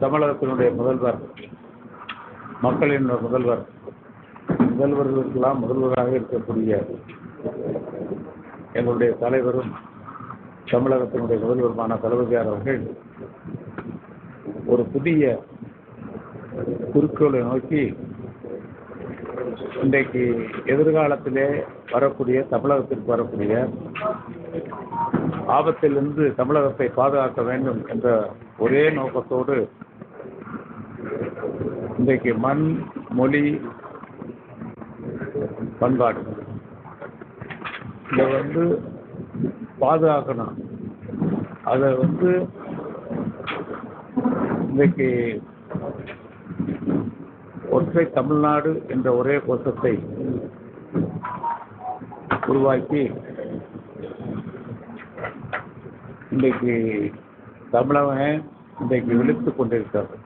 தமிழகத்தினுடைய முதல்வர் மக்களின் முதல்வர் முதல்வர்களுக்கெல்லாம் முதல்வராக இருக்கக்கூடிய எங்களுடைய தலைவரும் தமிழகத்தினுடைய முதல்வருமான தளபதியார் அவர்கள் ஒரு புதிய குறிக்கோளை நோக்கி இன்றைக்கு எதிர்காலத்திலே வரக்கூடிய தமிழகத்திற்கு வரக்கூடிய ஆபத்திலிருந்து தமிழகத்தை பாதுகாக்க வேண்டும் என்ற ஒரே நோக்கத்தோடு இன்றைக்கு மண் மொழி பண்பாடு. இதை வந்து பாதுகாக்கணும். அதை வந்து இன்றைக்கு ஒற்றை தமிழ்நாடு என்ற ஒரே கோஷத்தை உருவாக்கி இன்றைக்கு தமிழகம் இன்றைக்கு விழித்துக் கொண்டிருக்கிறது.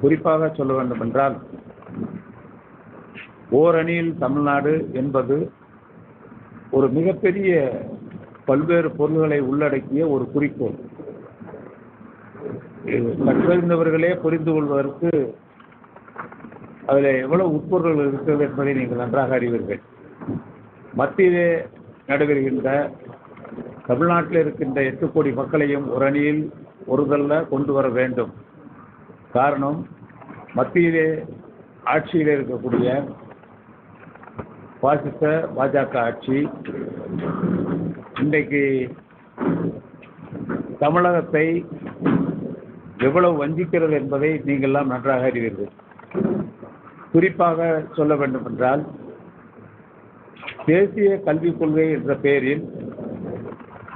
குறிப்பாக சொல்ல வேண்டும் என்றால் ஓரணியில் தமிழ்நாடு என்பது ஒரு மிகப்பெரிய பல்வேறு பொருள்களை உள்ளடக்கிய ஒரு குறிக்கோள். கற்றறிந்தவர்களே புரிந்து கொள்வதற்கு அதில் எவ்வளவு உட்பொருள்கள் இருக்கிறது என்பதை நீங்கள் நன்றாக அறிவீர்கள். மத்தியிலே நடைபெறுகின்ற தமிழ்நாட்டில் இருக்கின்ற எட்டு கோடி மக்களையும் ஒரு அணியில் ஒருதல்ல கொண்டு வர வேண்டும். காரணம் மத்தியிலே ஆட்சியில் இருக்கக்கூடிய பாசிச பாஜக ஆட்சி இன்றைக்கு தமிழகத்தை எவ்வளவு வஞ்சிக்கிறது என்பதை நீங்கள்லாம் நன்றாக அறிவீர்கள். குறிப்பாக சொல்ல வேண்டும் என்றால் தேசிய கல்விக் கொள்கை என்ற பெயரில்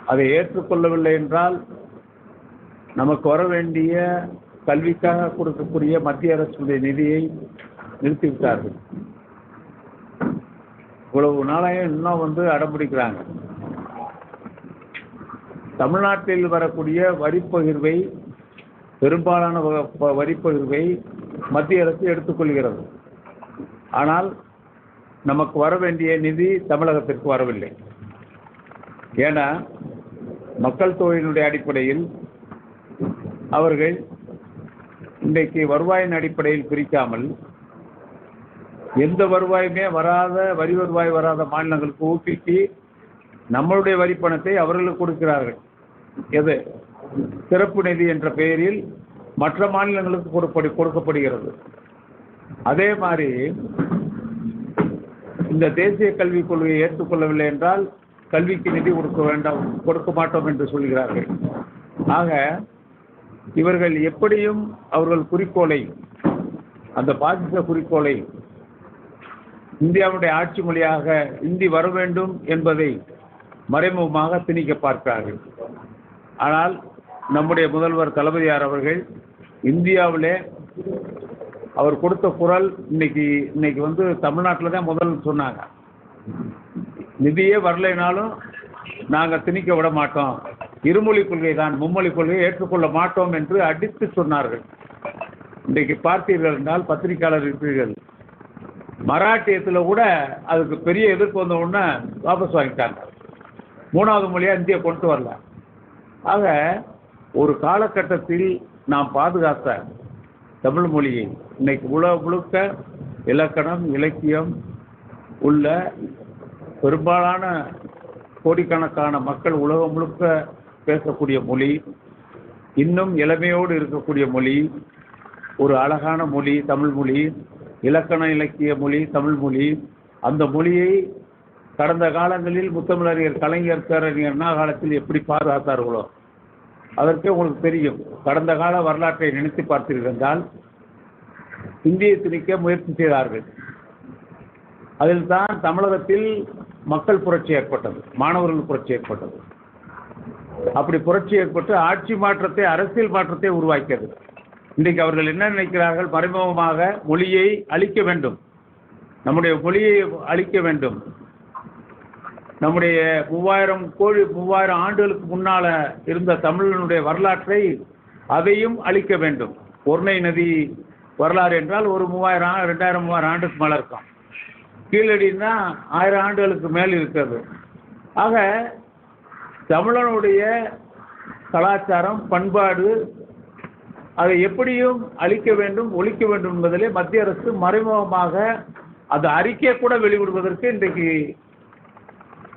அதை ஏற்றுக்கொள்ளவில்லை என்றால் நமக்கு வர வேண்டிய கல்விக்காக கொடுக்கக்கூடிய மத்திய அரசுடைய நிதியை நிறுத்திவிட்டார்கள். இவ்வளவு நாளையும் இன்னும் வந்து அடம்பிடிக்கிறாங்க. தமிழ்நாட்டில் வரக்கூடிய வரிப்பகிர்வை பெரும்பாலான வ- வரிப்பகிர்வை மத்திய அரசு எடுத்துக்கொள்கிறது. ஆனால் நமக்கு வர வேண்டிய நிதி தமிழகத்திற்கு வரவில்லை. ஏன்னா மக்கள் தொகையினுடைய அடிப்படையில் அவர்கள் இன்றைக்கு வருவாயின் அடிப்படையில் பிரிக்காமல் எந்த வருவாயுமே வராத வரி வருவாய் வராத மாநிலங்களுக்கு ஊக்குவித்து நம்மளுடைய வரி பணத்தை அவர்களுக்கு கொடுக்கிறார்கள். எது? சிறப்பு நிதி என்ற பெயரில் மற்ற மாநிலங்களுக்கு கொடுப்படி கொடுக்கப்படுகிறது. அதே மாதிரி இந்த தேசிய கல்விக் கொள்கையை ஏற்றுக்கொள்ளவில்லை என்றால் கல்விக்கு நிதி கொடுக்க வேண்டாம் கொடுக்க மாட்டோம் என்று சொல்கிறார்கள். ஆக இவர்கள் எப்படியும் அவர்கள் குறிக்கோளை அந்த பாசிச குறிக்கோளை இந்தியாவுடைய ஆட்சி மொழியாக இந்தி வர வேண்டும் என்பதை மறைமுகமாக திணிக்க பார்க்கிறார்கள். ஆனால் நம்முடைய முதல்வர் தளபதியார் அவர்கள் இந்தியாவிலே அவர் கொடுத்த குரல் இன்னைக்கு இன்னைக்கு வந்து தமிழ்நாட்டில் தான் முதல் சொன்னாங்க. நிதியே வரலைனாலும் நாங்கள் திணிக்க விட மாட்டோம். இருமொழி கொள்கை தான் மும்மொழி கொள்கையை ஏற்றுக்கொள்ள மாட்டோம் என்று அடித்து சொன்னார்கள். இன்றைக்கு பார்த்தீர்கள் என்றால் பத்திரிகையாளர் இருக்கிறீர்கள் மராட்டியத்தில் கூட அதுக்கு பெரிய எதிர்ப்பு வந்த உடனே வாபஸ் வாங்கிட்டாங்க. மூணாவது மொழியாக இந்தியா கொண்டு வரல. ஆக ஒரு காலகட்டத்தில் நாம் பாதுகாத்த தமிழ் மொழியை இன்னைக்கு உலக முழுக்க இலக்கணம் இலக்கியம் உள்ள பெரும்பாலான கோடிக்கணக்கான மக்கள் உலகம் முழுக்க பேசக்கூடிய மொழி இன்னும் இளமையோடு இருக்கக்கூடிய மொழி ஒரு அழகான மொழி தமிழ் மொழி இலக்கண இலக்கிய மொழி தமிழ் மொழி அந்த மொழியை கடந்த காலங்களில் முத்தமிழறிஞர் கலைஞர் பேரறிஞர் அண்ணா காலத்தில் எப்படி பாதுகாத்தார்களோ அதற்கே உங்களுக்கு தெரியும். கடந்த கால வரலாற்றை நினைத்து பார்த்திருந்தால் இந்திய இந்தியை திணிக்க முயற்சி செய்தார்கள். அதில் தான் தமிழகத்தில் மக்கள் புரட்சி ஏற்பட்டது மாணவர்கள் புரட்சி ஏற்பட்டது. அப்படி புரட்சி ஏற்பட்டு ஆட்சி மாற்றத்தை அரசியல் மாற்றத்தை உருவாக்கியது. இன்றைக்கு அவர்கள் என்ன நினைக்கிறார்கள்? மறைமுகமாக மொழியை அழிக்க வேண்டும். நம்முடைய மொழியை அழிக்க வேண்டும். நம்முடைய மூவாயிரம் கோழி மூவாயிரம் ஆண்டுகளுக்கு முன்னால இருந்த தமிழனுடைய வரலாற்றை அதையும் அழிக்க வேண்டும். ஒருணை நதி வரலாறு என்றால் ஒரு மூவாயிரம் ரெண்டாயிரம் மூவாயிரம் ஆண்டுக்கு மேலே இருக்கும். கீழடின்னா ஆயிரம் ஆண்டுகளுக்கு மேல் இருக்கிறது. ஆக தமிழனுடைய கலாச்சாரம் பண்பாடு அதை எப்படியும் அழிக்க வேண்டும் ஒழிக்க வேண்டும் என்பதிலே மத்திய அரசு மறைமுகமாக அந்த அறிக்கை கூட வெளிவிடுவதற்கு இன்றைக்கு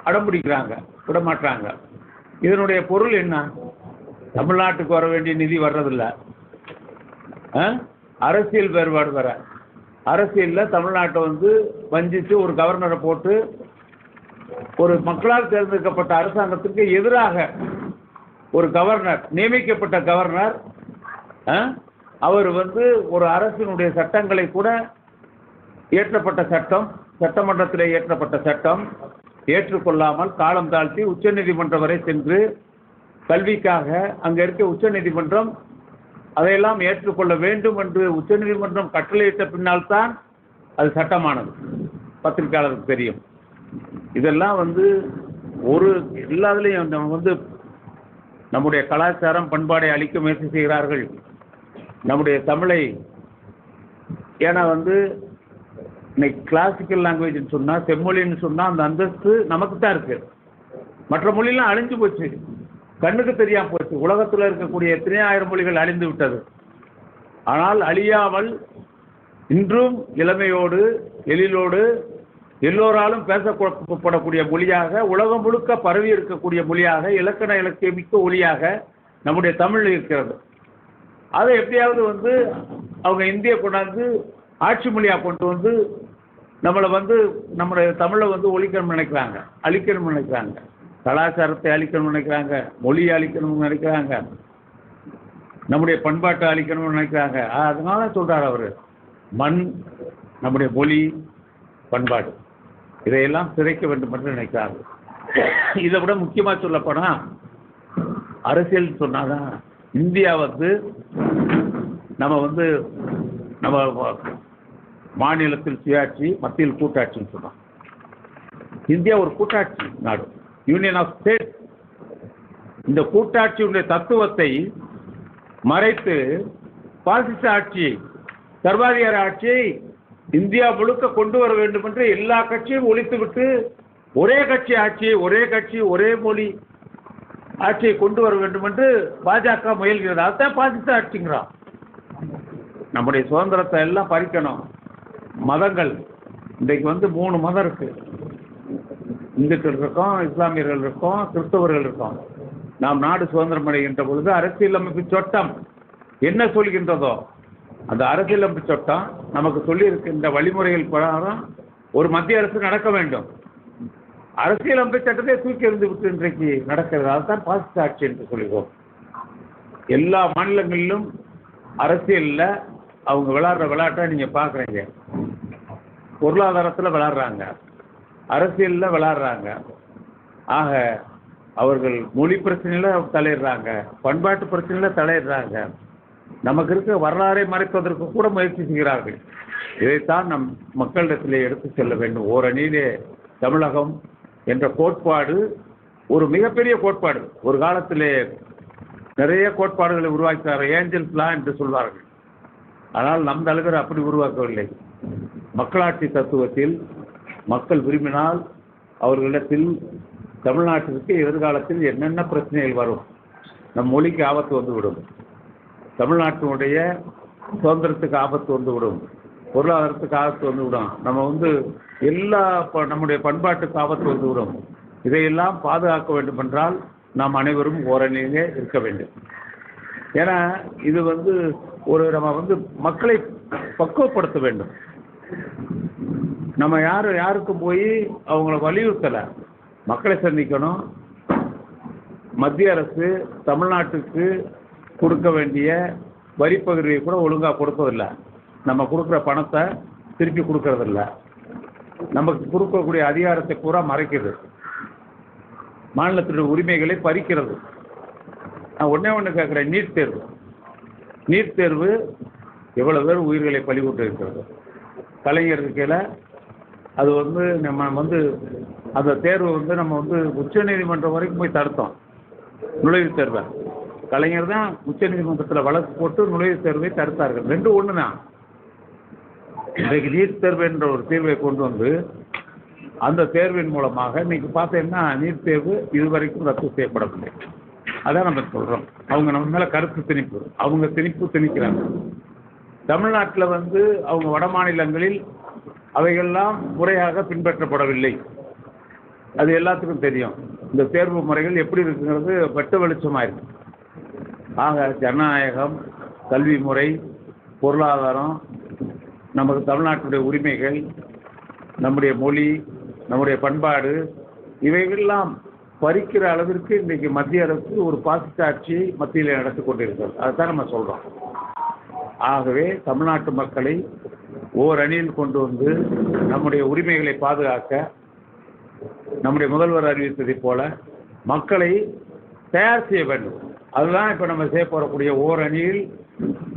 அடம்பிடிக்கிறாங்க விடமாட்டாங்க இதனுடைய பொருள் என்ன? தமிழ்நாட்டுக்கு வர வேண்டிய நிதி வர்றதில்லை. ஆ? அரசியல் வேறுபாடு வர அரசியலில் தமிழ்நாட்டை வந்து வஞ்சித்து ஒரு கவர்னரை போட்டு ஒரு மக்களால் தேர்ந்தெடுக்கப்பட்ட அரசாங்கத்திற்கு எதிராக ஒரு கவர்னர் நியமிக்கப்பட்ட கவர்னர் ஆ, அவர் வந்து ஒரு அரசினுடைய சட்டங்களை கூட இயற்றப்பட்ட சட்டம் சட்டமன்றத்தில் இயற்றப்பட்ட சட்டம். ஏற்றுக்கொள்ளாமல் காலம் தாழ்த்தி உச்சநீதிமன்றம் வரை சென்று கல்விக்காக அங்கே இருக்க உச்சநீதிமன்றம் அதையெல்லாம் ஏற்றுக்கொள்ள வேண்டும் என்று உச்சநீதிமன்றம் கட்டளையிட்ட பின்னால் தான் அது சட்டமானது. பத்திரிகையாளருக்கு தெரியும். இதெல்லாம் வந்து ஒரு எல்லாத்துலேயும் நம்ம வந்து நம்முடைய கலாச்சாரம் பண்பாடை அழிக்க முயற்சி செய்கிறார்கள். நம்முடைய தமிழை ஏன்னா வந்து இன்னைக்கு கிளாசிக்கல் லாங்குவேஜ்னு சொன்னால் செம்மொழின்னு சொன்னால் அந்த அந்தஸ்து நமக்கு தான் இருக்குது மற்ற மொழிலாம் அழிஞ்சு போச்சு. கண்ணுக்கு தெரியாம போச்சு. உலகத்தில் இருக்கக்கூடிய எத்தனை ஆயிரம் மொழிகள் அழிந்து விட்டது. ஆனால் அழியாமல் இன்றும் இளமையோடு எழிலோடு எல்லோராலும் பேசப்படக்கூடிய மொழியாக உலகம் முழுக்க பரவி இருக்கக்கூடிய மொழியாக இலக்கண இலக்கியமிக்க ஒளியாக நம்முடைய தமிழ் இருக்கிறது. அதை எப்படியாவது வந்து அவங்க இந்திய கொண்டாந்து ஆட்சி மொழியாக கொண்டு வந்து நம்மளை வந்து நம்மளுடைய தமிழை வந்து ஒழிக்கணும்னு நினைக்கிறாங்க அழிக்கணும்னு நினைக்கிறாங்க. கலாச்சாரத்தை அழிக்கணும்னு நினைக்கிறாங்க மொழியை அழிக்கணும்னு நினைக்கிறாங்க நம்முடைய பண்பாட்டை அழிக்கணும்னு நினைக்கிறாங்க. அதனால சொல்கிறார் அவர். மண் நம்முடைய மொழி பண்பாடு. இதையெல்லாம் சிதைக்க வேண்டும் என்று நினைக்கிறாங்க இதை விட முக்கியமாக சொல்லப்போனால் அரசியல் சொன்னாதான் இந்தியா வந்து நம்ம வந்து நம்ம மாநிலத்தில் சுயாட்சி மத்தியில் கூட்டாட்சின்னு சொன்னோம் இந்தியா ஒரு கூட்டாட்சி நாடு. யூனியன் ஆஃப் ஸ்டேட் இந்த கூட்டாட்சியுடைய தத்துவத்தை மறைத்து பாசிச ஆட்சியை சர்வாதிகார ஆட்சியை இந்தியா முழுக்க கொண்டு வர வேண்டும் என்று எல்லா கட்சியும் ஒழித்துவிட்டு ஒரே கட்சி ஆட்சியை ஒரே கட்சி ஒரே மொழி ஆட்சியை கொண்டு வர வேண்டும் என்று பாஜக முயல்கிறது. அதுதான் பாசிச ஆட்சிங்கிறான். நம்முடைய சுதந்திரத்தை எல்லாம் பறிக்கணும். மதங்கள். இன்றைக்கு வந்து மூணு மதம் இருக்கு. இந்துக்கள் இருக்கோம் இஸ்லாமியர்கள் இருக்கோம் கிறிஸ்தவர்கள் இருக்கோம். நாம் நாடு சுதந்திரம் அடைகின்ற பொழுது அரசியலமைப்பு சட்டம் என்ன சொல்கின்றதோ அந்த அரசியலமைப்பு சட்டம் நமக்கு சொல்லியிருக்கின்ற வழிமுறைகள் பிரகாரம் ஒரு மத்திய அரசு நடக்க வேண்டும். அரசியலமைப்பு சட்டத்தை தூக்கி எறிந்து விட்டு இன்றைக்கு நடக்கிறது. அதுதான் பாசிச ஆட்சி என்று சொல்கிறோம் எல்லா மாநிலங்களிலும் அரசியலில் அவங்க விளையாடுற விளையாட்டை நீங்கள் பார்க்குறீங்க. பொருளாதாரத்தில் விளையாடுறாங்க அரசியலில் விளையாடுறாங்க ஆக அவர்கள் மொழி பிரச்சனையில் தலையிடுறாங்க. பண்பாட்டு பிரச்சனையில் தலையிடுறாங்க. நமக்கு இருக்க வரலாறை மறைப்பதற்கு கூட முயற்சி செய்கிறார்கள். இதைத்தான் நம் மக்களிடத்திலே எடுத்து செல்ல வேண்டும். ஓரணியிலே தமிழகம் என்ற கோட்பாடு ஒரு மிகப்பெரிய கோட்பாடு. ஒரு காலத்திலே நிறைய கோட்பாடுகளை உருவாக்கினார் ஏஞ்சல்ஸ் லா என்று சொல்வார்கள். ஆனால் நம் தலைவர் அப்படி உருவாக்கவில்லை. மக்களாட்சி தத்துவத்தில் மக்கள் விரும்பினால் அவர்களிடத்தில் தமிழ்நாட்டிற்கு எதிர்காலத்தில் என்னென்ன பிரச்சனைகள் வரும் நம் மொழிக்கு ஆபத்து வந்துவிடும். தமிழ்நாட்டினுடைய சுதந்திரத்துக்கு ஆபத்து வந்துவிடும். பொருளாதாரத்துக்கு ஆபத்து வந்து விடும். நம்ம வந்து எல்லா ப- நம்முடைய பண்பாட்டுக்கு ஆபத்து வந்து விடும். இதையெல்லாம் பாதுகாக்க வேண்டும் என்றால் நாம் அனைவரும் ஓரணியிலே இருக்க வேண்டும். ஏன்னா இது வந்து ஒரு நம்ம வந்து மக்களை பக்குவப்படுத்த வேண்டும். நம்ம யாரும் யாருக்கும் போய் அவங்கள வலியுறுத்தலை. மக்களை சந்திக்கணும். மத்திய அரசு தமிழ்நாட்டுக்கு கொடுக்க வேண்டிய வரி கூட ஒழுங்காக கொடுப்பதில்ல. நம்ம கொடுக்குற பணத்தை திருப்பி கொடுக்கறதில்ல. நமக்கு கொடுக்கக்கூடிய அதிகாரத்தை பூரா மறைக்கிறது மாநிலத்தினுடைய உரிமைகளை பறிக்கிறது. நான் ஒன்றே ஒன்று கேட்குறேன் நீட் தேர்வு. நீட் தேர்வு எவ்வளோ பேர் உயிர்களை பலிகொண்டு இருக்கிறது கலைஞர் இருக்கையில் அது வந்து நம்ம வந்து அந்த தேர்வு வந்து நம்ம வந்து உச்சநீதிமன்றம் வரைக்கும் போய் தடுத்தோம். நுழைவுத் தேர்வை. கலைஞர் தான் உச்சநீதிமன்றத்தில் வழக்கு போட்டு நுழைவுத் தேர்வை தடுத்தார்கள். ரெண்டு ஒன்று தான் இன்றைக்கு நீட் தேர்வு என்ற ஒரு தீர்வை கொண்டு வந்து அந்த தேர்வின் மூலமாக இன்னைக்கு பார்த்தீங்கன்னா நீட் தேர்வு இதுவரைக்கும் ரத்து செய்யப்படவில்லை. அதான் நம்ம சொல்கிறோம் அவங்க நம்ம மேலே கருத்து திணிப்பு. அவங்க திணிப்பு திணிக்கிறாங்க. தமிழ்நாட்டில் வந்து அவங்க வட மாநிலங்களில் அவைகள்லாம் முறையாக பின்பற்றப்படவில்லை. அது எல்லாத்துக்கும் தெரியும். இந்த தேர்வு முறைகள் எப்படி இருக்குங்கிறது வெட்ட வெளிச்சமாக இருக்கு ஆக ஜனநாயகம் கல்வி முறை பொருளாதாரம் நமக்கு தமிழ்நாட்டுடைய உரிமைகள் நம்முடைய மொழி நம்முடைய பண்பாடு இவைகள்லாம் பறிக்கிற அளவிற்கு இன்றைக்கு மத்திய அரசு ஒரு பாசிட்ட ஆட்சியை மத்தியில் நடத்தி கொண்டிருக்கிறது. அதுதான் நம்ம சொல்கிறோம் ஆகவே தமிழ்நாட்டு மக்களை ஓர் அணியில் கொண்டு வந்து நம்முடைய உரிமைகளை பாதுகாக்க நம்முடைய முதல்வர் அறிவித்ததைப் போல மக்களை தயார் செய்ய வேண்டும். அதுதான் இப்போ நம்ம செய்ய போகக்கூடிய ஓர் அணியில்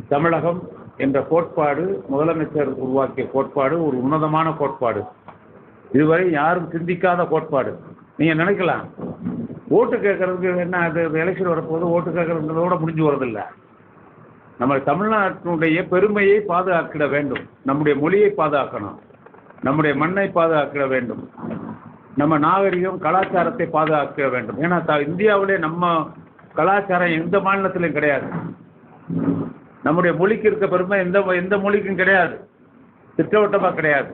தமிழகம் என்ற கோட்பாடு முதலமைச்சர் உருவாக்கிய கோட்பாடு ஒரு உன்னதமான கோட்பாடு. இதுவரை யாரும் சிந்திக்காத கோட்பாடு. நீங்கள் நினைக்கலாம். ஓட்டு கேட்கறதுக்கு என்ன அது எலெக்ஷன் வரப்போது ஓட்டு கேட்கறதுங்கிறதோட முடிஞ்சு வரதில்லை நம்ம தமிழ்நாட்டினுடைய பெருமையை பாதுகாக்கிட வேண்டும். நம்முடைய மொழியை பாதுகாக்கணும். நம்முடைய மண்ணை பாதுகாக்கிட வேண்டும். நம்ம நாகரிகம் கலாச்சாரத்தை பாதுகாக்க வேண்டும். ஏன்னா த இந்தியாவிலே நம்ம கலாச்சாரம் எந்த மாநிலத்திலும் கிடையாது. நம்முடைய மொழிக்கு இருக்க பெருமை எந்த எந்த மொழிக்கும் கிடையாது. திட்டவட்டமாக கிடையாது.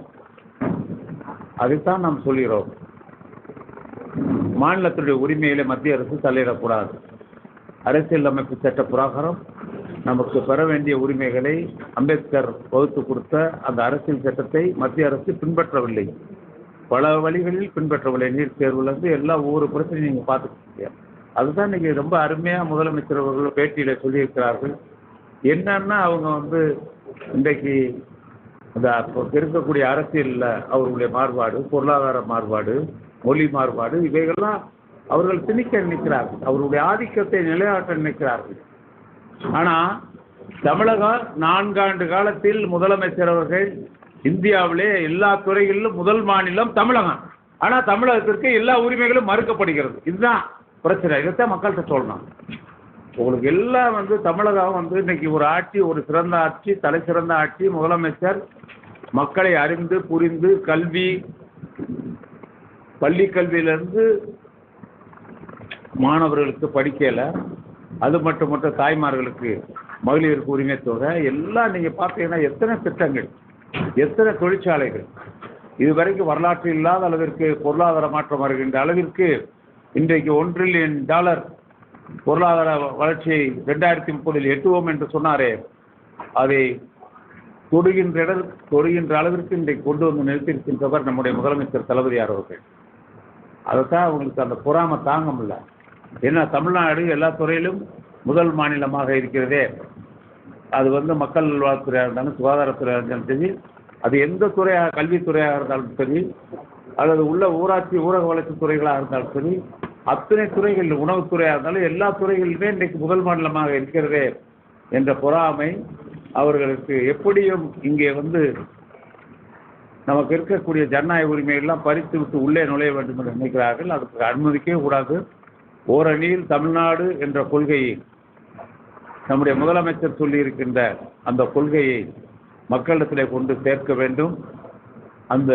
அதைத்தான் நாம் சொல்கிறோம். மாநிலத்துடைய உரிமையில மத்திய அரசு தலையிடக்கூடாது அரசியல் அமைப்பு சட்ட பிரகாரம் நமக்கு பெற வேண்டிய உரிமைகளை அம்பேத்கர் வகுத்து கொடுத்த அந்த அரசியல் சட்டத்தை மத்திய அரசு பின்பற்றவில்லை. பல வழிகளில் பின்பற்றவில்லை. நீட் தேர்வுலேருந்து எல்லா ஒவ்வொரு பிரச்சனையும் நீங்கள் பார்த்துக்கிட்டீங்க. அதுதான் நீங்கள் ரொம்ப அருமையாக முதலமைச்சர் அவர்கள் பேட்டியில் சொல்லியிருக்கிறார்கள். என்னன்னா அவங்க வந்து இன்றைக்கு இந்த இருக்கக்கூடிய அரசியலில் அவர்களுடைய மாறுபாடு பொருளாதார மாறுபாடு மொழி மாறுபாடு இவைகள்லாம் அவர்கள் திணிக்க நினைக்கிறார்கள். அவர்களுடைய ஆதிக்கத்தை நிலையாட்ட நினைக்கிறார்கள். ஆனால் தமிழகம் நான்காண்டு காலத்தில் முதலமைச்சர் அவர்கள் இந்தியாவிலே எல்லா துறைகளிலும் முதல் மாநிலம் தமிழகம். ஆனால் தமிழகத்திற்கு எல்லா உரிமைகளும் மறுக்கப்படுகிறது. இதுதான் பிரச்சனை. இதைத்தான் மக்கள்கிட்ட சொல்லணும். உங்களுக்கு எல்லாம் வந்து தமிழகம் வந்து இன்னைக்கு ஒரு ஆட்சி ஒரு சிறந்த ஆட்சி தலை சிறந்த ஆட்சி. முதலமைச்சர் மக்களை அறிந்து புரிந்து கல்வி பள்ளி கல்வியிலேருந்து மாணவர்களுக்கு படிக்கல. அது மட்டும் மட்டும் தாய்மார்களுக்கு மகளிருக்கு உரிமை தொகை எல்லாம் நீங்கள் பார்த்தீங்கன்னா எத்தனை திட்டங்கள் எத்தனை தொழிற்சாலைகள் இதுவரைக்கும் வரலாற்று இல்லாத அளவிற்கு பொருளாதார மாற்றம் வருகின்ற அளவிற்கு இன்றைக்கு ஒன்றில் டாலர் பொருளாதார வளர்ச்சியை ரெண்டாயிரத்தி முப்பதில் எட்டுவோம் என்று சொன்னாரே. அதை தொடுகின்ற தொடுகின்ற அளவிற்கு இன்றைக்கு கொண்டு வந்து நிறுத்தியிருக்கின்றவர் நம்முடைய முதலமைச்சர் தளபதியார் அவர்கள். அதைத்தான் அவங்களுக்கு அந்த பொறாமை தாங்க முடியல. ஏன்னா தமிழ்நாடு எல்லா துறையிலும் முதல் மாநிலமாக இருக்கிறதே. அது வந்து மக்கள் நல்வாழ்வுத்துறையாக இருந்தாலும் சுகாதாரத்துறையாக இருந்தாலும் சரி அது எந்த துறையாக கல்வித்துறையாக இருந்தாலும் சரி அல்லது உள்ள ஊராட்சி ஊரக வளர்ச்சி துறைகளாக இருந்தாலும் சரி அத்தனை துறைகள் உணவுத்துறையாக இருந்தாலும் எல்லா துறைகளிலுமே இன்றைக்கு முதல் மாநிலமாக இருக்கிறதே என்ற பொறாமை அவர்களுக்கு எப்படியும் இங்கே வந்து நமக்கு இருக்கக்கூடிய ஜனநாயக உரிமையெல்லாம் பறித்து விட்டு உள்ளே நுழைய வேண்டும் என்று நினைக்கிறார்கள். அதுக்கு அனுமதிக்கவே கூடாது. ஓரணியில் தமிழ்நாடு என்ற கொள்கையை நம்முடைய முதலமைச்சர் சொல்லியிருக்கின்ற அந்த கொள்கையை மக்களிடத்தில் கொண்டு சேர்க்க வேண்டும். அந்த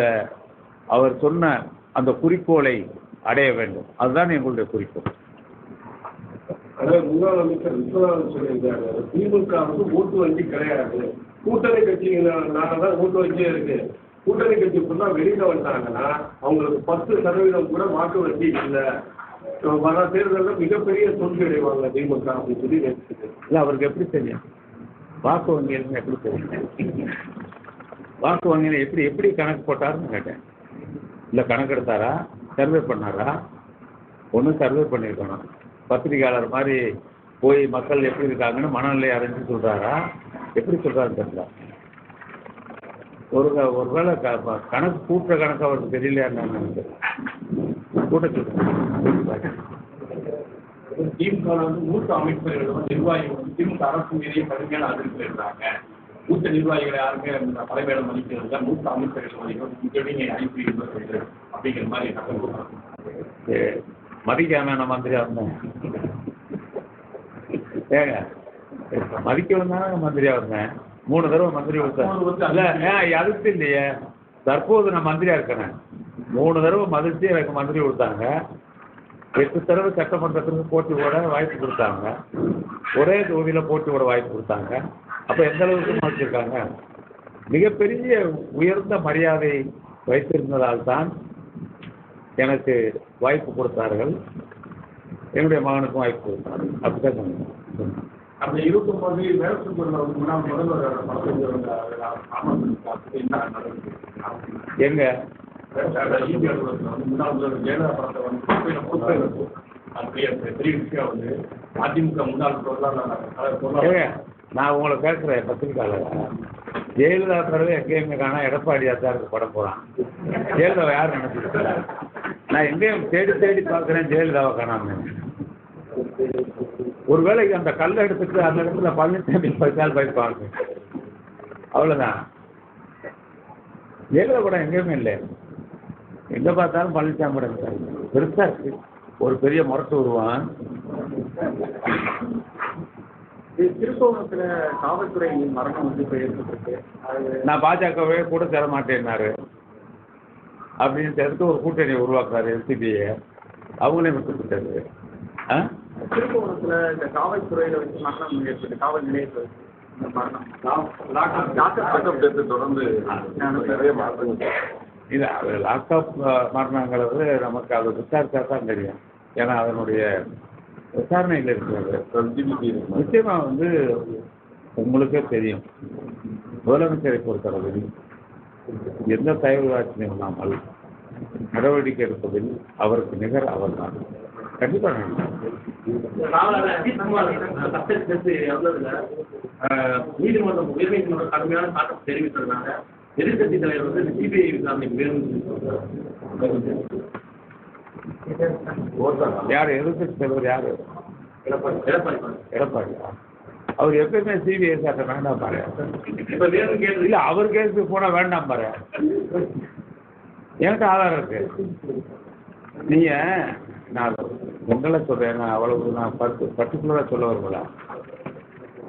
அவர் சொன்ன அந்த குறிக்கோளை அடைய வேண்டும். அதுதான் எங்களுடைய குறிக்கோள். முன்னாள் அமைச்சர் விஸ்வநாதன் சொல்லியிருக்காரு. திமுக வந்து ஓட்டு வங்கி கிடையாது. கூட்டணி கட்சிங்கனால தான் ஓட்டு வங்கியே இருக்கு. கூட்டணி கட்சி ஃபுல்லா வெளியில வந்தாங்கன்னா அவங்களுக்கு பத்து சதவீதம் கூட வாக்கு வங்கி இல்லை. வர தேர்தலில் மிகப்பெரிய தோல்வி அடைவாங்க திமுக அப்படின்னு சொல்லி இல்லை அவருக்கு எப்படி தெரியும்? வாக்கு வங்கியில் எப்படி தெரியும்? வாக்கு வங்கியில் எப்படி எப்படி கணக்கு போட்டாருன்னு கேட்டேன். இல்லை கணக்கெடுத்தாரா? சர்வே பண்ணாரா? ஒன்றும் சர்வே பண்ணியிருக்கணும் பத்திரிகையாளர் மாதிரி போய் மக்கள் எப்படி இருக்காங்கன்னு மனநிலை அறிஞ்சு சொல்கிறாரா எப்படி சொல்கிறாரு தெரியல. ஒரு ஒருவேளை க கணக்கு கூட்டுற கணக்கு அவருக்கு தெரியலையா என்னன்னு கூட்ட சொல்லுங்க திமுக வந்து மூத்த அமைச்சர்களும் நிர்வாகிகளும் திமுக அரசு மீதே கடுமையான அதிர்ப்பு இருக்கிறாங்க மூத்த நிர்வாகிகளை யாருமே தலைமையிடம் மதிக்கிறது தான் மூத்த அமைச்சர்கள் மதிக்கும் இங்கே அனுப்பி அப்படிங்கிற மாதிரி தகவல் மதிக்காம நான் மந்திரியா இருந்தேன் ஏங்க மதிக்கணும் தானே மந்திரியா இருந்தேன். மூணு தடவை மந்திரி கொடுத்தேன். இல்ல ஏன் அதுக்கு இல்லையே. தற்போது நான் மந்திரியா இருக்கேன் மூணு தடவை மதிச்சு எனக்கு மந்திரி கொடுத்தாங்க. எட்டு தடவை சட்டமன்றத்துக்கு போட்டி போட வாய்ப்பு கொடுத்தாங்க. ஒரே தொகுதியில போட்டி போட வாய்ப்பு கொடுத்தாங்க. அப்ப எந்த அளவுக்கு மதிச்சிருக்காங்க மிகப்பெரிய உயர்ந்த மரியாதை வைத்திருந்ததால் தான் எனக்கு வாய்ப்பு கொடுத்தார்கள். என்னுடைய மகனுக்கும் வாய்ப்பு கொடுத்தார்கள் அப்படிதான் சொன்னேன். அப்படி இருக்கும்போது எங்க? முன்னாள் ஜெயலலிதா படத்தை வந்து அதிமுக முன்னாள் பொருளாதார நான் உங்களை கேட்குறேன் பத்திரிக்கையாளர். ஜெயலலிதா தடவை எங்கேயுமே காணா எடப்பாடியா தான் பட படம் போகிறான் ஜெயலலிதாவை யார் நினைச்சிருக்கா? நான் எங்கேயும் தேடி தேடி பார்க்குறேன் ஜெயலலிதாவை காணாம. ஒருவேளை அந்த கல்லை எடுத்துட்டு அந்த இடத்துல பழனிசாமி பைசால் வைப்பாங்க அவ்வளோதான் ஜெயலலிதா படம் எங்கேயுமே இல்லை. எங்கே பார்த்தாலும் பழனிசாமி படம் இருக்காரு பெருசாக இருக்கு. ஒரு பெரிய முரட்டு உருவான். திருக்கோணத்துல காவல்துறை மரணம் வந்து இப்போ ஏற்பட்டிருக்கு. நான் பாஜகவே கூட சேர மாட்டேன்னாரு. அப்படின்னு சேர்த்து ஒரு கூட்டணி உருவாக்குறாரு என்சிபியை அவங்களே விட்டுவிட்டாரு. ஆ? திருக்கோணத்துல இந்த காவல்துறையில வச்சு மரணம் ஏற்பட்டு காவல் நிலையத்தில் மரணம். டாக்டர் தொடர்ந்து நிறைய மாற்றங்கள் இல்லை அது லாக்அப் மரணங்கிறது நமக்கு அதை விசாரிச்சா தான் தெரியும். ஏன்னா அதனுடைய விசாரணையில் இருக்கிறது. நிச்சயமா வந்து உங்களுக்கே தெரியும். முதலமைச்சரை பொறுத்தளவில் எந்த தயவுராட்சியும் இல்லாமல் நடவடிக்கை எடுப்பதில் அவருக்கு நிகர் அவர்தான். கண்டிப்பா நான் நீதிமன்றம் உயர்நீதிமன்றம் கடுமையான தாக்கம் தெரிவித்ததுனால எதிர்கட்சி தலைவர் வந்து சிபிஐ விசாரணைக்கு சொல்றாரு. யார்? எதிர்க்கட்சி தலைவர் யாரு? எடப்பாடி. எடப்பாடி. எடப்பாடி. அவர் எப்பயுமே சிபிஐ சாட்ட வேண்டாம் பாரு. இப்ப வேணும் இல்ல அவர் கேஸுக்கு போனா வேண்டாம் பாரு. எனக்கு ஆதாரம் இருக்கு. நீங்க நான் உங்களை சொல்றேன் நான் அவ்வளவு நான் பர்டி பர்டிகுலரா சொல்ல வருவல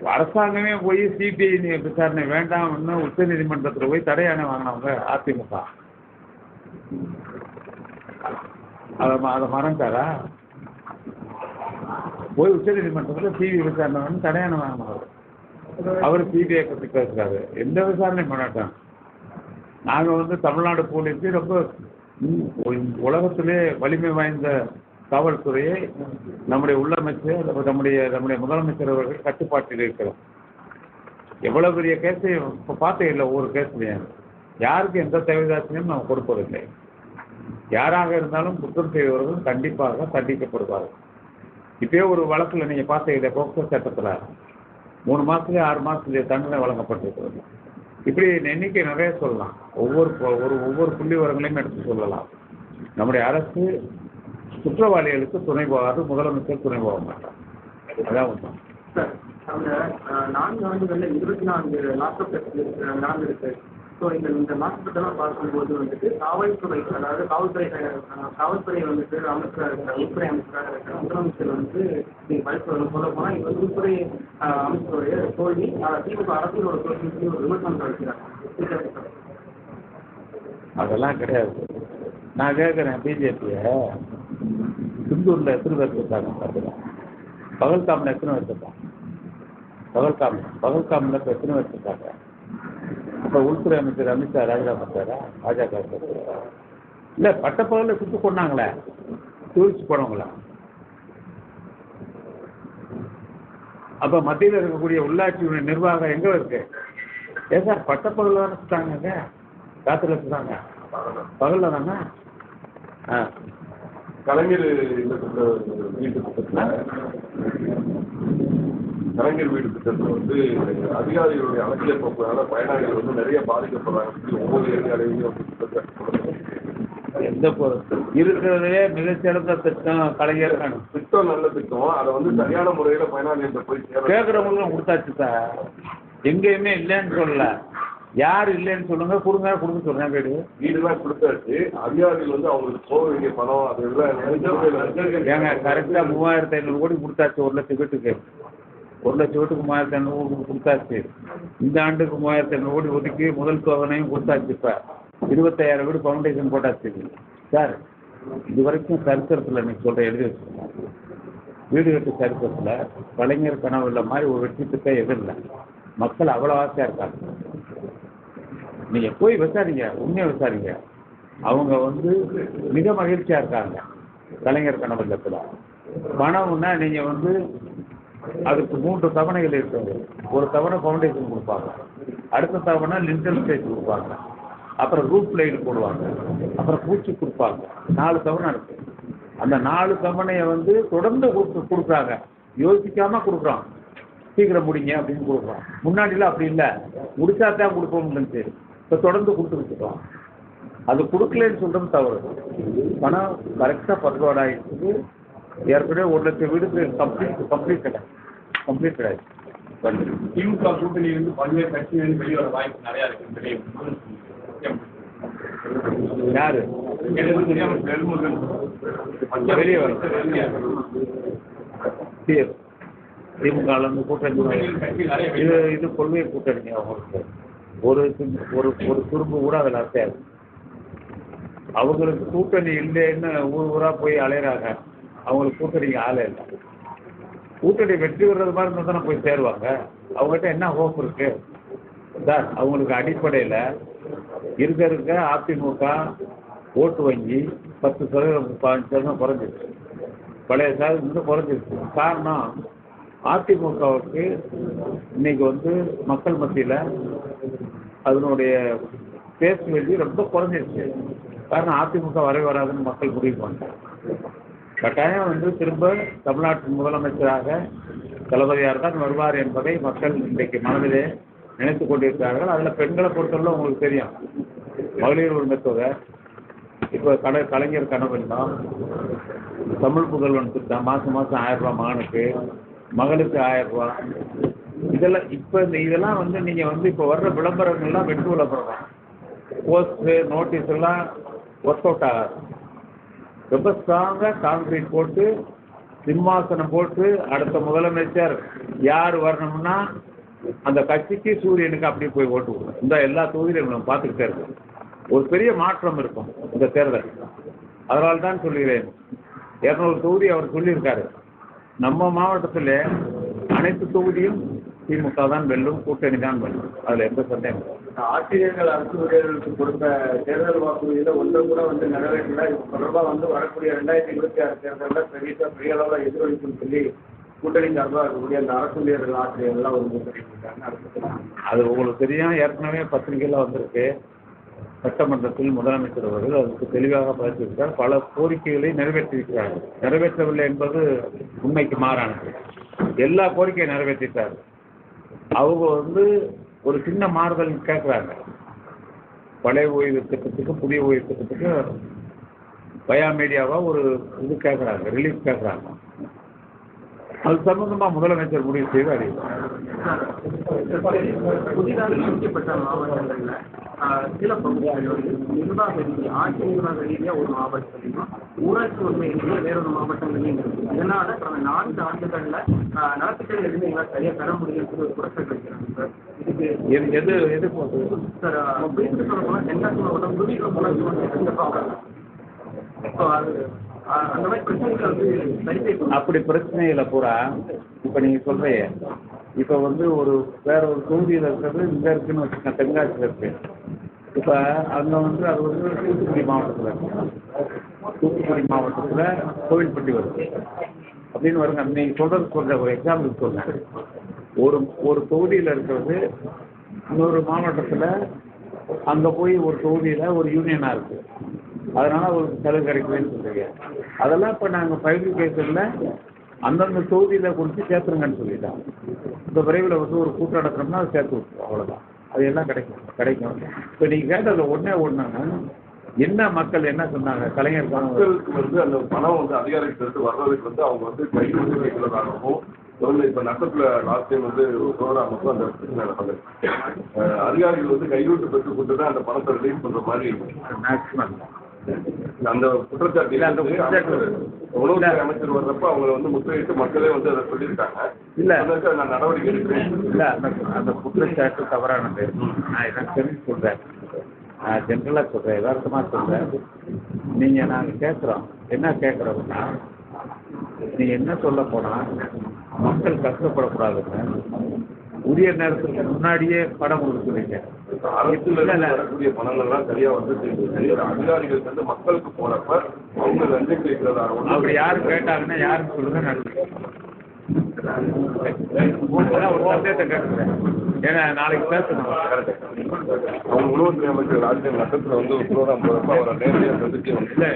அரசாங்கமே போய் சிபிஐ விசாரணை வேண்டாம்னு உச்ச நீதிமன்றத்தில் போய் தடையான வாங்கினவங்க அதிமுக. அதை அதை மறந்துட்டாரா? போய் உச்ச நீதிமன்றத்தில் சிபிஐ விசாரணை வந்து தடையாணை வாங்கினவர். அவர் சிபிஐ பற்றி பேசுறாரு. எந்த விசாரணையும் பண்ணட்டும் நாங்கள் வந்து தமிழ்நாடு போலீஸு ரொம்ப உலகத்திலே வலிமை வாய்ந்த காவல்துறையை நம்முடைய உள்ளமைச்சர் நம்முடைய நம்முடைய முதலமைச்சர் அவர்கள் கட்டுப்பாட்டில் இருக்கிறோம். எவ்வளவு பெரிய கேஸை இப்போ பார்த்தே இல்லை ஒவ்வொரு கேஸ்லையும் யாருக்கு எந்த தேவைதாசனையும் நாம் கொடுப்பதில்லை. யாராக இருந்தாலும் குற்றம் செய்தவர்கள் கண்டிப்பாக தண்டிக்கப்படுவார்கள். இப்பயே ஒரு வழக்கில் நீங்கள் பார்த்த இல்லை போக்சோ சட்டத்தில். மூணு மாதத்துலேயே ஆறு மாதத்துலேயே தண்டனை வழங்கப்பட்டிருக்கிறது. இப்படி எண்ணிக்கை நிறைய சொல்லலாம். ஒவ்வொரு ஒரு ஒவ்வொரு புள்ளி விவரங்களையும் எடுத்து சொல்லலாம். நம்முடைய அரசு குற்றவாளிகளுக்கு துணை போகாது முதலமைச்சர் துணை போக மாட்டார். அதான் உண்மை. நான்கு ஆண்டுகள்ல இருபத்தி நான்கு லாக்அப் நடந்திருக்கு ஸோ இந்த இந்த லாக்அப்பெல்லாம் பார்க்கும்போது வந்துட்டு காவல்துறை அதாவது காவல்துறை காவல்துறை வந்துட்டு அமைச்சராக இருக்கிற உள்துறை அமைச்சராக இருக்கிற முதலமைச்சர் வந்து பயப்பட சொல்ல போனா இது வந்து உள்துறை அமைச்சருடைய தோல்வி திமுக அரசியலோட தோல்வி சொல்லி ஒரு விமர்சனம் இருக்கிறார் அதெல்லாம் கிடையாது. நான் கேட்குறேன் பிஜேபியை சிந்தூரில் எத்தனை பேர் இருக்காங்க பார்த்துங்க பகல்காமில் எத்தனை பேர் இருக்காங்க பகல்காமில் பகல்காமில் இப்போ எத்தனை பேர் இருக்காங்க இப்போ உள்துறை அமைச்சர் அமித்ஷா ராஜினாமா பண்ணாரா பாஜக இல்லை பட்டப்பகலில் சுட்டு கொண்டாங்களே. டூரிஸ்ட் போனவங்களா? அப்போ மத்தியில் இருக்கக்கூடிய உள்ளாட்சி நிர்வாகம் எங்கே இருக்கு? ஏன் சார் பட்டப்பகலில் தானே சுட்டாங்க ராத்திரியில் சுட்டாங்க. பகலில் தானே? ஆ. கலைஞர் இந்த வீட்டு திட்டத்தில் கலைஞர் வீடு திட்டத்தில் வந்து அதிகாரிகளுடைய அரசியல் போக்குனால பயனாளிகள் வந்து நிறைய பாதிக்கப்படுறாங்க. ஒவ்வொரு ஏரியாலையும். எந்த இருக்கிறதுலே மிகச்சிறந்த திட்டம் கலைஞர் திட்டம் நல்ல திட்டம். அதை வந்து சரியான முறையில் பயனாளிகிட்ட போய் கேட்குறவங்களும் கொடுத்தாச்சு சார். எங்கேயுமே இல்லைன்னு சொல்லல. யார் இல்லைன்னு சொல்லுங்க கொடுங்க கொடுக்க சொல்றேன் வீடு வீடுலாம் கொடுத்தாச்சு. அதிகாரிகள் வந்து அவங்களுக்கு போக வேண்டிய பணம் அது எல்லாம் ஏங்க கரெக்டாக மூவாயிரத்தி ஐநூறு கோடி கொடுத்தாச்சு ஒரு லட்சம் வீட்டுக்கு. ஒரு லட்சம் வீட்டுக்கு மூவாயிரத்தி ஐநூறு கோடி கொடுத்தாச்சு. இந்த ஆண்டுக்கு மூவாயிரத்தி ஐநூறு கோடி ஒதுக்கி முதல் தொகையும் கொடுத்தாச்சு இப்போ இருபத்தாயிரம் வீடு ஃபவுண்டேஷன் போட்டாச்சு. சார் இது வரைக்கும் சரித்திரத்தில் இன்னைக்கு சொல்கிறேன் எழுதி வச்சுருக்கேன். வீடு கட்டு சரித்திரத்தில் கலைஞர் கனவு இல்லை மாதிரி ஒரு வெற்றி திட்டம் எதுவும் இல்லை. மக்கள் அவ்வளோ ஆசையாக இருக்காங்க. நீங்கள் போய் விசாரிங்க உண்மையை விசாரிங்க. அவங்க வந்து மிக மகிழ்ச்சியாக இருக்காங்க கலைஞர் கணவல்லத்தில் பணம்னா நீங்கள் வந்து அதுக்கு மூன்று தவணைகள் இருக்குது ஒரு தவணை ஃபவுண்டேஷன் கொடுப்பாங்க. அடுத்த தவணை லிண்டல் ஸ்டேஜ் கொடுப்பாங்க. அப்புறம் ரூப் லைட் போடுவாங்க. அப்புறம் பூச்சி கொடுப்பாங்க. நாலு தவணை இருக்கு. அந்த நாலு தவணையை வந்து தொடர்ந்து கொடுத்து கொடுக்குறாங்க. யோசிக்காம கொடுக்குறோம். சீக்கிரம் முடிங்க அப்படின்னு கொடுக்குறோம். முன்னாடிலாம் அப்படி இல்லை. முடிச்சா தான் கொடுப்போம்னு இப்போ தொடர்ந்து கொடுத்துக்கிட்டு இருக்கோம் அது கொடுக்கலன்னு சொல்றது தவறு. பணம் கரெக்டாக பர்வாட் ஆகிடுச்சு ஏற்கனவே ஒரு லட்சம் வீடுக்கு கம்ப்ளீட் கம்ப்ளீட் கிடையாது கம்ப்ளீட் கிடையாது திமுக கூட்டணி வந்து பல்வேறு கட்சிகள் வந்து வெளியே வர வாய்ப்பு நிறைய இருக்கு. வெளியே யாரு? வெளியே வரும் தி- திமுகல இருந்து கூட்டணி இது இது கொள்கை கூட்டணி அவங்களுக்கு ஒரு ஒரு ஒரு குறும்பு கூட அதில் அசையாது. அவங்களுக்கு கூட்டணி இல்லைன்னு ஊர் ஊரா போய் அலையிறாங்க. அவங்களுக்கு கூட்டணிக்கு ஆளே இல்லை. கூட்டணி வெற்றி விடுறது மாதிரி இருந்தால் தானே போய் சேருவாங்க. அவங்ககிட்ட என்ன ஹோப் இருக்கு? சார் அவங்களுக்கு அடிப்படையில் இருக்க இருக்க அதிமுக ஓட்டு வங்கி பத்து சதவீதம் பதினஞ்சு சதவீதம் குறைஞ்சிருச்சு. பழைய சார் இன்னும் குறைஞ்சிருச்சு. காரணம் அதிமுகவுக்கு இன்னைக்கு வந்து மக்கள் மத்தியில் அதனுடைய பேச்சு வெளி ரொம்ப குறைஞ்சிருச்சு. காரணம் அதிமுக வரவே வராதுன்னு மக்கள் முடிவு பண்ணிட்டாங்க. கட்டாயம் வந்து திரும்ப தமிழ்நாட்டின் முதலமைச்சராக தளபதியார் தான் வருவார் என்பதை மக்கள் இன்றைக்கு மனதிலே நினைத்து கொண்டிருக்கிறார்கள். அதில் பெண்களை பொறுத்தவரை உங்களுக்கு தெரியும். மகளிர் உரிமை தொகை இப்போ கலை கலைஞர் கனவு தான் தமிழ் புதல்வன் திட்டம் மாதம் மாதம் ஆயிரம் ரூபாய் மகனுக்கு மகளுக்கு ஆயிரம் ரூபா. இதெல்லாம் இப்போ இந்த இதெல்லாம் வந்து நீங்கள் வந்து இப்போ வர்ற விளம்பரங்கள்லாம் வெட்டு விளம்பரம்? தான் போஸ்ட்டு நோட்டீஸ் எல்லாம் ஒர்க் அவுட் ஆகாது. ரொம்ப ஸ்ட்ராங்காக கான்கிரீட் போட்டு சிம்மாசனம் போட்டு அடுத்த முதலமைச்சர் யார் வரணும்னா அந்த கட்சிக்கு சூரியனுக்கு அப்படியே போய் ஓட்டு விடுவோம் இந்த எல்லா தொகுதியிலும் நம்ம பார்த்துக்கிட்டே இருக்கோம். ஒரு பெரிய மாற்றம் இருக்கும் இந்த தேர்தல். அதனால தான் சொல்கிறேன். இரநூறு தொகுதி அவர் சொல்லியிருக்காரு. நம்ம மாவட்டத்தில் அனைத்து தொகுதியும் திமுக தான் வெல்லும் கூட்டணி தான் வெல்லும். அதில் எந்த சந்தேகம். ஆசிரியர்கள் அரசு ஊழியர்களுக்கு கொடுத்த தேர்தல் வாக்குறுதியில ஒன்றும் கூட வந்து நிறைவேற்றல. இது தொடர்பாக வந்து வரக்கூடிய ரெண்டாயிரத்தி இருபத்தி ஆறு தேர்தலில் பெரிய பெரிய அளவில் எதிரொலிக்கும்னு சொல்லி கூட்டணி சார்பாக இருக்கக்கூடிய அந்த அரசு ஊழியர்கள் ஆசிரியர்கள்லாம் ஒரு அது உங்களுக்கு தெரியும். ஏற்கனவே பத்திரிகையில் வந்திருக்கு. சட்டமன்றத்தில் முதலமைச்சர் அவர்கள் அதற்கு தெளிவாக பதிவிட்டிருக்கிறார் பல கோரிக்கைகளை நிறைவேற்றியிருக்கிறார்கள். நிறைவேற்றவில்லை என்பது உண்மைக்கு மாறானது. எல்லா கோரிக்கையை நிறைவேற்றிட்டார் அவங்க வந்து ஒரு சின்ன மாறுதல் கேட்குறாங்க. பழைய ஓய்வு திட்டத்துக்கு புதிய ஓய்வு திட்டத்துக்கு பயா மீடியாவாக ஒரு இது கேட்குறாங்க ரிலீஃப் கேட்குறாங்க. அது சம்பந்தமாக முதலமைச்சர் முடிவு செய்து அறிவிப்பார் புதிதாக இணைக்கப்பட்ட மாவட்டங்கள்ல சில பகுதிகள் வந்து நிர்வாக ரீதியாக ஆட்சி நிர்வாக ரீதியாக ஒரு மாவட்டத்திலையும் ஊராட்சி உரிமை ரீதியாக வேறொரு மாவட்டங்களையும் இருக்கு. இதனால கடந்த நான்கு ஆண்டுகள்ல நலத்திட்டங்கள் எதுவும் எங்களால் சரியா பெற முடியும்னு ஒரு குறைச்சல் வைக்கிறாங்க சார். இதுக்கு எது எது எது போகுது? சார் குறிப்பிட்டு சொல்ல போனால் தென்காசி மாவட்டம் துடிக்க ஊராட்சி ஒன்றிய இந்த ப்ராப்ளம் ஸோ அது அந்த மாதிரி பிரச்சனைகளை வந்து அப்படி பிரச்சனைகளை பூரா இப்போ நீங்கள் சொல்கிறீங்க இப்போ வந்து ஒரு வேற ஒரு தொகுதியில் இருக்கிறது இங்கே இருக்குன்னு வச்சுக்கோங்க தென்காசியில் இருக்கு. இப்போ அங்கே வந்து அது வந்து தூத்துக்குடி மாவட்டத்தில் இருக்கு. தூத்துக்குடி மாவட்டத்தில் கோவில்பட்டி வருது. அப்படின்னு வருங்க. நீங்கள் சொல்கிறது சொல்கிற ஒரு எக்ஸாம்பிள் சொல்றேன். ஒரு ஒரு தொகுதியில் இருக்கிறது இன்னொரு மாவட்டத்தில் அங்கே போய் ஒரு தொகுதியில் ஒரு யூனியனாக இருக்குது அதனால் அவருக்கு சலுகை கிடைக்கலன்னு சொல்கிறீங்க அதெல்லாம் இப்போ நாங்கள் பைபிளிகேஷனில் அந்தந்த தொகுதியில் கொடுத்து சேர்த்துருங்கன்னு சொல்லிட்டான் இந்த விரைவில் வந்து ஒரு கூட்டம் நடக்கிறோம்னா அதை சேர்த்து விட்டுருவோம் அவ்வளோதான் அது எல்லாம் கிடைக்கும் கிடைக்கும். இப்போ நீங்கள் கேட்டதில் ஒன்றே ஒன்றுங்க என்ன மக்கள் என்ன சொன்னாங்க? கலைஞர் மக்களுக்கு வந்து அந்த பணம் வந்து அதிகாரிகிட்ட வர்றதுக்கு வந்து அவங்க வந்து கை உதவிகளதாகவும் முதல்ல இப்ப நட்டத்துல லாஸ்ட் டைம் வந்து ப்ரோக்ராம் மட்டும் அந்த பிரச்சனை நடந்தது அதிகாரிகள் வந்து கையூட்டு பெற்று கொடுத்து தான் அந்த பணத்தை ரிலீஸ் பண்ற மாதிரி மேக்ஸிமம் அந்த குற்றச்சாட்டு இல்ல, அந்த உணவுத்துறை அமைச்சர் வர்றப்ப அவங்க வந்து முற்றுகையிட்டு மக்களே வந்து அதை சொல்லியிருக்காங்க. இல்ல. அதற்கு நான் நடவடிக்கை எடுக்கிறேன். இல்லை அந்த அந்த குற்றச்சாட்டு தவறானது. நான் இதான் தெரிஞ்சு சொல்கிறேன் நான் ஜென்ரலாக சொல்கிறேன் யதார்த்தமாக சொல்கிறேன் நீங்கள் நாங்கள் கேட்குறோம் என்ன கேட்குறோம்னா நீங்கள் என்ன சொல்ல போனால் மக்கள் கஷ்டப்படக்கூடாதுன்னு உரிய நேரத்துக்கு முன்னாடியே படம் கொடுக்குறீங்க. அரசுல வரக்கூடிய பணங்கள்லாம் சரியா வந்து அதிகாரிகள் வந்து மக்களுக்கு போறப்ப அவங்க லஞ்சம் கேட்கிறதா அப்படி யாரும் கேட்டாங்கன்னா யாருன்னு சொல்லுங்க ஒரு சந்தேகத்தை கேட்டுக்கிறேன். ஏன்னா நாளைக்கு பேசணும். அவங்க உணவுத்துறை அமைச்சர் டைம் நட்டத்துல வந்து ப்ரோக்ராம் போறப்ப அவரை நேரடியாக சந்திச்சு வந்து இல்லை